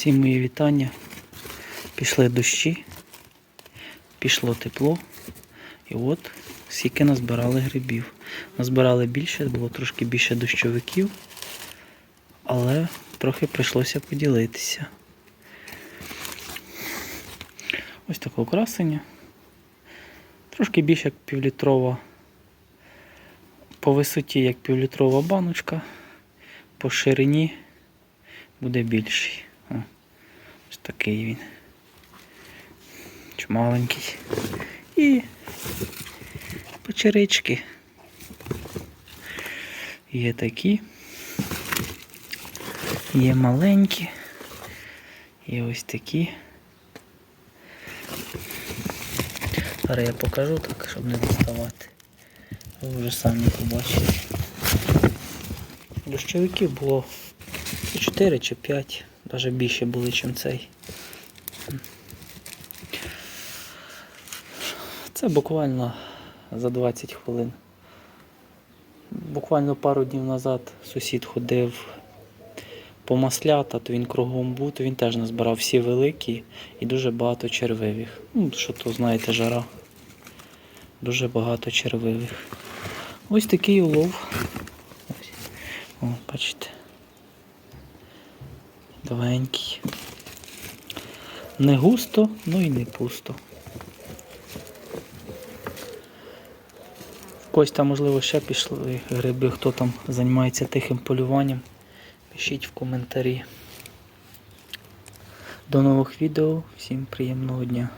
Всім мої вітання. Пішли дощі, пішло тепло. І от скільки назбирали грибів. Назбирали більше, було трошки більше дощовиків, але трохи прийшлося поділитися. Ось таке красення. Трошки більше як півлітрова. По висоті як півлітрова баночка, по ширині буде більший. Ось такий він. Чмаленький. І печерички. Є такі. Є маленькі. Є ось такі. Зараз я покажу так, щоб не доставати. Ви вже самі побачите. Дощовиків було 4 чи 5, навіть більше були, ніж цей. Це буквально за 20 хвилин. Буквально пару днів назад сусід ходив по маслята, то він кругом був, то він теж назбирав всі великі і дуже багато червивих. Ну, що то, знаєте, жара. Дуже багато червивих. Ось такий улов. О, бачите. Довгенький. Не густо, ну і не пусто. В когось там, можливо, ще пішли гриби, хто там займається тихим полюванням. Пишіть в коментарі. До нових відео. Всім приємного дня.